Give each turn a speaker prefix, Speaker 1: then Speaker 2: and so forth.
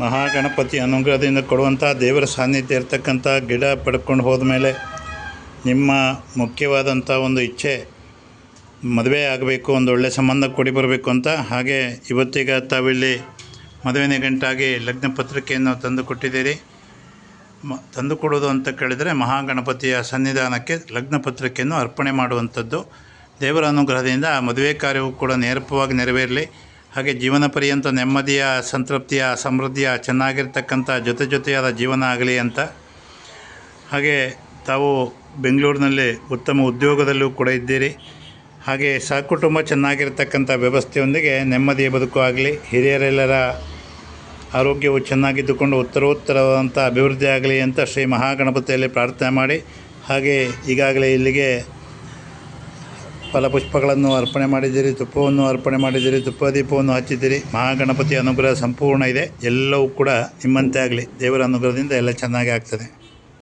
Speaker 1: ಮಹಾಗಣಪತಿ ಅನುಗ್ರಹದಿಂದ ಕೊಡುವಂಥ ದೇವರ ಸಾನ್ನಿಧ್ಯ ಇರತಕ್ಕಂಥ ಗಿಡ ಪಡ್ಕೊಂಡು ಹೋದ ಮೇಲೆ ನಿಮ್ಮ ಮುಖ್ಯವಾದಂಥ ಒಂದು ಇಚ್ಛೆ ಮದುವೆ ಆಗಬೇಕು, ಒಂದು ಒಳ್ಳೆಯ ಸಂಬಂಧ ಕೊಡಿ ಬರಬೇಕು ಅಂತ, ಹಾಗೆ ಇವತ್ತಿಗ ತಾವಿಲ್ಲಿ ಮದುವೆ ನಿಗಂಟಾಗಿ ಲಗ್ನ ಪತ್ರಿಕೆಯನ್ನು ತಂದು ಕೊಟ್ಟಿದ್ದೀರಿ. ಮ, ತಂದು ಕೊಡೋದು ಅಂತ ಕೇಳಿದರೆ ಮಹಾಗಣಪತಿಯ ಸನ್ನಿಧಾನಕ್ಕೆ ಲಗ್ನ ಪತ್ರಿಕೆಯನ್ನು ಅರ್ಪಣೆ ಮಾಡುವಂಥದ್ದು ದೇವರ ಅನುಗ್ರಹದಿಂದ ಆ ಮದುವೆ ಕಾರ್ಯವು ಕೂಡ ನೇರಪವಾಗಿ ನೆರವೇರಲಿ. ಹಾಗೆ ಜೀವನ ಪರ್ಯಂತ ನೆಮ್ಮದಿಯ, ಸಂತೃಪ್ತಿಯ, ಸಮೃದ್ಧಿಯ, ಚೆನ್ನಾಗಿರ್ತಕ್ಕಂಥ ಜೊತೆ ಜೊತೆಯಾದ ಜೀವನ ಆಗಲಿ ಅಂತ. ಹಾಗೆ ತಾವು ಬೆಂಗಳೂರಿನಲ್ಲಿ ಉತ್ತಮ ಉದ್ಯೋಗದಲ್ಲೂ ಕೂಡ ಇದ್ದೀರಿ. ಹಾಗೆ ಸಹಕುಟುಂಬ ಚೆನ್ನಾಗಿರ್ತಕ್ಕಂಥ ವ್ಯವಸ್ಥೆಯೊಂದಿಗೆ ನೆಮ್ಮದಿಯ ಬದುಕು ಆಗಲಿ, ಹಿರಿಯರೆಲ್ಲರ ಆರೋಗ್ಯವು ಚೆನ್ನಾಗಿದ್ದುಕೊಂಡು ಉತ್ತರೋತ್ತರವಾದಂಥ ಅಭಿವೃದ್ಧಿ ಆಗಲಿ ಅಂತ ಶ್ರೀ ಮಹಾಗಣಪತಿಯಲ್ಲಿ ಪ್ರಾರ್ಥನೆ ಮಾಡಿ. ಹಾಗೆ ಈಗಾಗಲೇ ಇಲ್ಲಿಗೆ ಫಲಪುಷ್ಪಗಳನ್ನು ಅರ್ಪಣೆ ಮಾಡಿದ್ದೀರಿ, ತುಪ್ಪವನ್ನು ಅರ್ಪಣೆ ಮಾಡಿದ್ದೀರಿ ತುಪ್ಪ ದೀಪವನ್ನು ಹಚ್ಚಿದ್ದೀರಿ. ಮಹಾಗಣಪತಿ ಅನುಗ್ರಹ ಸಂಪೂರ್ಣ ಇದೆ. ಎಲ್ಲವೂ ಕೂಡ ನಿಮ್ಮಂತೆ ಆಗಲಿ. ದೇವರ ಅನುಗ್ರಹದಿಂದ ಎಲ್ಲ ಚೆನ್ನಾಗಿ ಆಗ್ತದೆ.